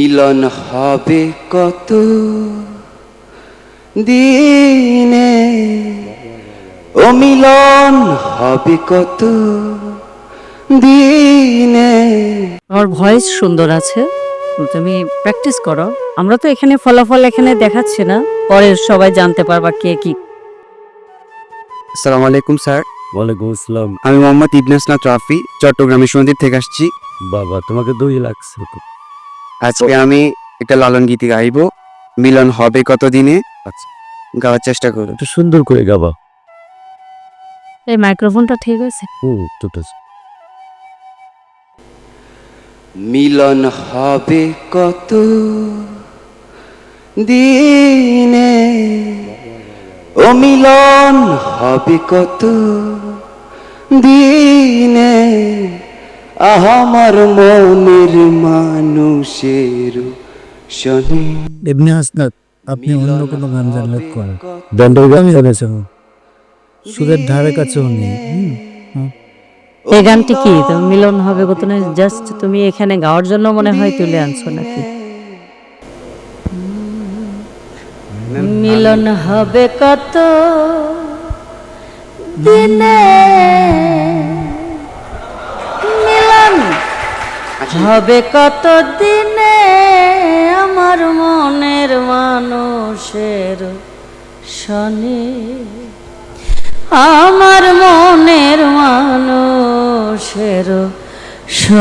মিলন হবে কত দিনে? ও মিলন হবে কত দিনে? আমার ভয়েস সুন্দর আছে। তুমি প্র্যাকটিস করো। আমরা তো এখানে ফলাফল এখানে দেখাচ্ছি না। পরে সবাই জানতে পারবা কে কি। আসসালামু আলাইকুম স্যার। ওয়ালাইকুম আসসালাম। আমি মোহাম্মদ ইবনাসনাথ রাফি চট্টগ্রামের সন্দীপ থেকে আসছি। বাবা তোমাকে দই লাগছে খুব। আজকে আমি একটা লালন গীতি গাইব। মিলন হবে কত দিনে আচ্ছা। গাওয়ার চেষ্টা করো। একটু সুন্দর করে গাবা। এই মাইক্রোফোনটা ঠিক আছে? হুম ঠিক আছে। মিলন হবে কত দিনে? ও মিলন হবে কত দিনে? আমার মনের মানুষের শনি। এমনি হাসনাত আপনি অন্য কোনো গান জানলে করেন ব্যান্ডের গান আমি সুরের ধারে কাছেও নেই হুম। এই গানটি কি? তো মিলন হবে কত না? জাস্ট তুমি এখানে গাওয়ার জন্য মনে হয় তুলে আনছো নাকি? মিলন হবে কত দিনে? হবে কত দিনে আমার মনের মানুষের শনি? আমার মনের মানুষের শনি।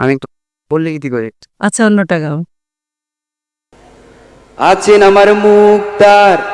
আমি একটু বললে গীতি করে? আচ্ছা অন্যটা গাও। আছেন আমার মুক্তার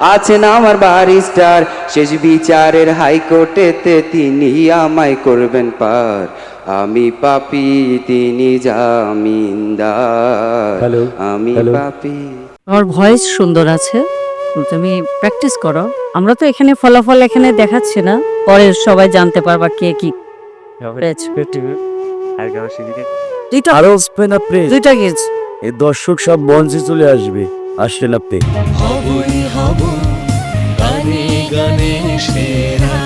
আছেন আমার বারিস্টার শেষ বিচারের হাইকোর্টেতে তিনি আমায় করবেন পার। আমি পাপি তিনি জামিনদার। আমি পাপি। আমার ভয়েস সুন্দর আছে। তুমি প্র্যাকটিস করো। আমরা তো এখানে ফলাফল এখানে দেখাচ্ছি না। পরে সবাই জানতে পারবা কে কি দুইটা। আরও স্পেন দুইটা গিয়েছে। এই দর্শক সব মঞ্চে চলে আসবে। আসলেন আপনি। হবই হব গানে গানে সেরা।